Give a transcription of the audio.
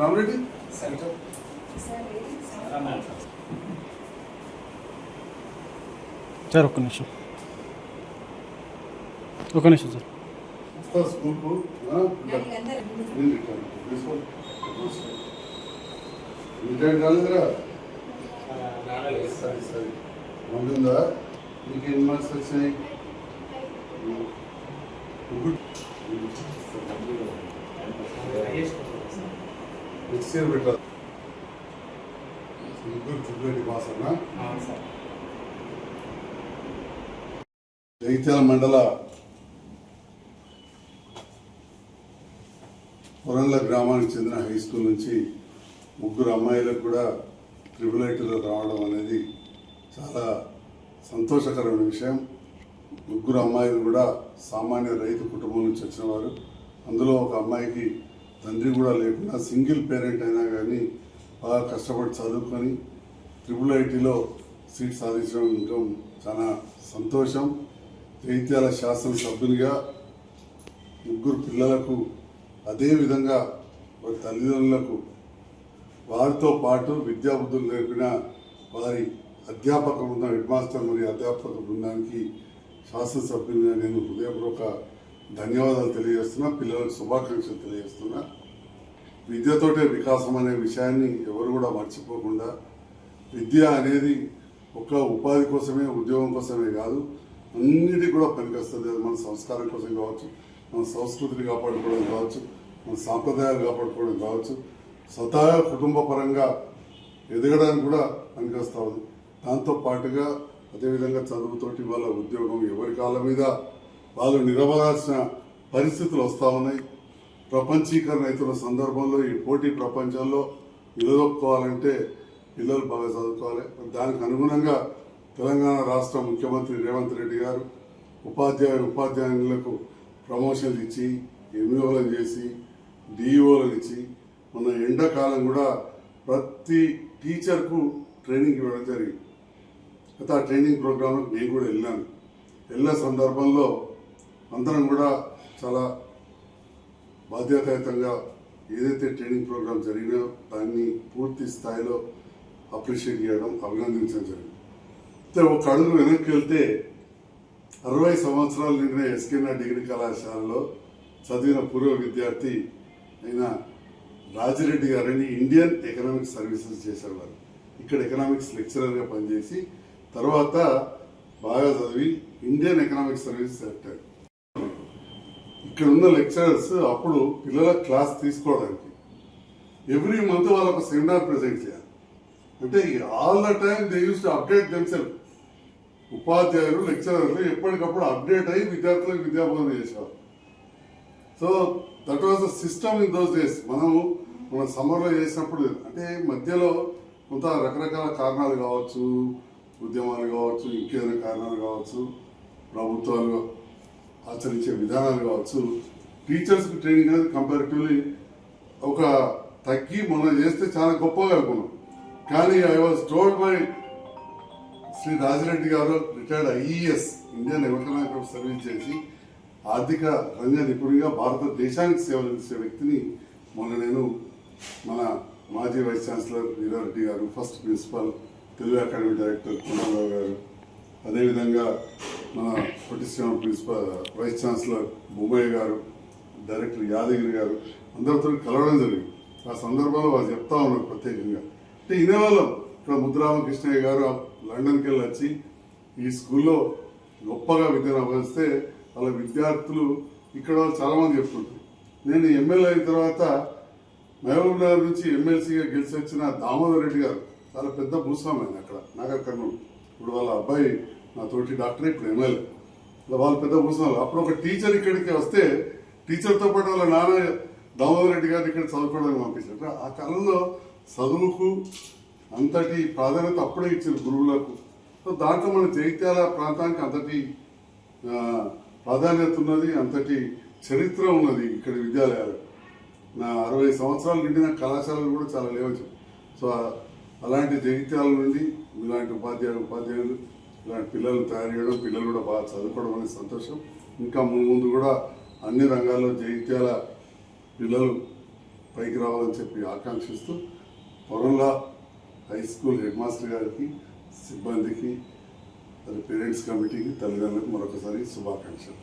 Rama Reddy sir ఒక్క నిమిషం. ఒక్క నిమిషం సార్ స్కూల్కు రిటైర్డ్ కాలేదురా సరే సరే ఉంటుందా? నీకు ఎన్ని మార్క్స్ వచ్చినాయి? మాసనా జగిత్యాల మండల పొరంల గ్రామానికి చెందిన హై స్కూల్ నుంచి ముగ్గురు అమ్మాయిలకు కూడా ట్రిపుల్ ఐటీలో రావడం అనేది చాలా సంతోషకరమైన విషయం. ముగ్గురు అమ్మాయిలు కూడా సామాన్య రైతు కుటుంబం నుంచి వచ్చిన వారు. అందులో ఒక అమ్మాయికి తండ్రి కూడా లేకుండా సింగిల్ పేరెంట్ అయినా కానీ బాగా కష్టపడి చదువుకొని ట్రిపుల్ ఐటీలో సీట్ సాధించడం చాలా సంతోషం. జైత్యాల శాసనసభ్యునిగా ముగ్గురు పిల్లలకు అదే విధంగా వారి తల్లిదండ్రులకు వారితో పాటు విద్యాబుద్ధులు నేర్పిన వారి అధ్యాపక బృందం హెడ్ మాస్టర్ మరియు అధ్యాపక బృందానికి శాసనసభ్యునిగా నేను హృదయపూర్వక ధన్యవాదాలు తెలియజేస్తున్నా పిల్లలకు శుభాకాంక్షలు తెలియజేస్తున్నా. విద్యతోటే వికాసం అనే విషయాన్ని ఎవరు కూడా మర్చిపోకుండా విద్య అనేది ఒక ఉపాధి కోసమే ఉద్యోగం కోసమే కాదు అన్నిటికీ కూడా పనికొస్తుంది. మన సంస్కారం కోసం కావచ్చు మన సంస్కృతిని కాపాడుకోవడం కావచ్చు మన సాంప్రదాయాలు కాపాడుకోవడం కావచ్చు స్వతహా కుటుంబ పరంగా ఎదగడానికి కూడా పనికొస్తూ ఉంది. దాంతో పాటుగా అదేవిధంగా చదువుతోటి వాళ్ళ ఉద్యోగం ఎవరి కాళ్ళ మీద వాళ్ళు నిలబడాల్సిన పరిస్థితులు వస్తూ ఉన్నాయి. ప్రపంచీకరణ అవుతున్న సందర్భంలో ఈ పోటీ ప్రపంచంలో నిలదొక్కోవాలంటే పిల్లలు బాగా చదువుకోవాలి. దానికి అనుగుణంగా తెలంగాణ రాష్ట్ర ముఖ్యమంత్రి రేవంత్ రెడ్డి గారు ఉపాధ్యాయ ఉపాధ్యాయులకు ప్రమోషన్లు ఇచ్చి ఎంఈఓలను చేసి డిఈఓలను ఇచ్చి మన ఎండాకాలం కూడా ప్రతి టీచర్కు ట్రైనింగ్ ఇవ్వడం జరిగింది. అయితే ఆ ట్రైనింగ్ ప్రోగ్రాంలకు నేను కూడా వెళ్ళాను. వెళ్ళిన సందర్భంలో అందరం కూడా చాలా బాధ్యతాయుతంగా ఏదైతే ట్రైనింగ్ ప్రోగ్రామ్ జరిగినో దాన్ని పూర్తి స్థాయిలో అప్రిషియేట్ చేయడం అభినందించడం జరిగింది. అయితే ఒక అడుగు వెనక్కి వెళ్తే అరవై సంవత్సరాలు నిండిన ఎస్కేనా డిగ్రీ కళాశాలలో చదివిన పూర్వ విద్యార్థి అయిన రాజిరెడ్డి గారని ఇండియన్ ఎకనామిక్స్ సర్వీసెస్ చేసేవారు ఇక్కడ ఎకనామిక్స్ లెక్చరర్గా పనిచేసి తర్వాత బాగా చదివి ఇండియన్ ఎకనామిక్స్ సర్వీసెస్ సెలెక్ట్ అయ్యారు. ఇక్కడ ఉన్న లెక్చరర్స్ అప్పుడు పిల్లల క్లాస్ తీసుకోవడానికి. ఎవ్రీ మంత్ వాళ్ళకు సెమినార్ ప్రజెంట్ చేయాలి. అంటే all the time they use to update themselves ఉపాధ్యాయులు లెక్చరర్లు ఎప్పటికప్పుడు అప్డేట్ అయ్యి విద్యార్థులకు విద్యాబోధన చేసేవారు. So that was the system in those days మనము మన సమ్మర్లో చేసినప్పుడు అంటే మధ్యలో కొంత రకరకాల కారణాలు కావచ్చు ఉద్యమాలు కావచ్చు ఇంకేదైనా కారణాలు కావచ్చు ప్రభుత్వాలు ఆచరించే విధానాలు కావచ్చు. టీచర్స్కి ట్రైనింగ్ అనేది కంపారిటివ్లీ ఒక తగ్గి మొన్న చేస్తే చాలా గొప్పగా అనుకున్నాం. కానీ I was told by Shri Rajireddy garu retired IES Indian ఎవరికైనా సర్వీస్ చేసి ఆర్థిక రంగ నిపుణుడిగా భారతదేశానికి సేవలు అందించే వ్యక్తిని మొన్న నేను మన మాజీ vice chancellor Veerareddy garu first principal Telugu academy director Kumararao garu. అదేవిధంగా మన పొట్టిశ్యామ principal vice chancellor Bommaiah garu director Yadagiri గారు అందరితో కలవడం జరిగింది. ఆ సందర్భంలో వాళ్ళు చెప్తా ఉన్నారు ప్రత్యేకంగా. అంటే ఇనేవాళ్ళం ఇక్కడ ముద్దురామకృష్ణయ్య గారు లండన్కి వెళ్ళి వచ్చి ఈ స్కూల్లో గొప్పగా విద్యను అభ్యసిస్తే వాళ్ళ విద్యార్థులు ఇక్కడ చాలామంది చెప్తుంటారు. నేను ఎమ్మెల్యే అయిన తర్వాత మహబూబ్ నగర్ నుంచి ఎమ్మెల్సీగా గెలిచి వచ్చిన దామోదర్ రెడ్డి గారు చాలా పెద్ద భూస్వామి అక్కడ నాగర్ కర్నూలు. ఇప్పుడు వాళ్ళ అబ్బాయి నా తోటి డాక్టర్ ఇప్పుడు ఎమ్మెల్యే. వాళ్ళు పెద్ద భూస్వాములు అప్పుడు ఒక టీచర్ ఇక్కడికి వస్తే టీచర్తో పాటు వాళ్ళ నాన్న దామోదర్ రెడ్డి గారిని ఇక్కడ చదువుకోవడానికి పంపించారు. ఆ కాలంలో చదువుకు అంతటి ప్రాధాన్యత అప్పుడే ఇచ్చారు గురువులకు. సో దాంట్లో మన జైత్యాల ప్రాంతానికి అంతటి ప్రాధాన్యత ఉన్నది అంతటి చరిత్ర ఉన్నది ఇక్కడ విద్యాలయాలు. నా అరవై సంవత్సరాలు నిండిన కళాశాలలు కూడా చాలా లేవచ్చు సో అలాంటి జగిత్యాల నుండి ఇలాంటి ఉపాధ్యాయులు ఉపాధ్యాయులు ఇలాంటి పిల్లలు తయారు చేయడం పిల్లలు కూడా బాగా చదువుకోవడం అనేది సంతోషం. ఇంకా ముందు ముందు కూడా అన్ని రంగాల్లో జైత్యాల పిల్లలు పైకి రావాలని చెప్పి ఆకాంక్షిస్తూ పొరంలా హై స్కూల్ హెడ్ మాస్టర్ గారికి సిబ్బందికి పేరెంట్స్ కమిటీకి తల్లిదండ్రులకు మరొకసారి శుభాకాంక్షలు.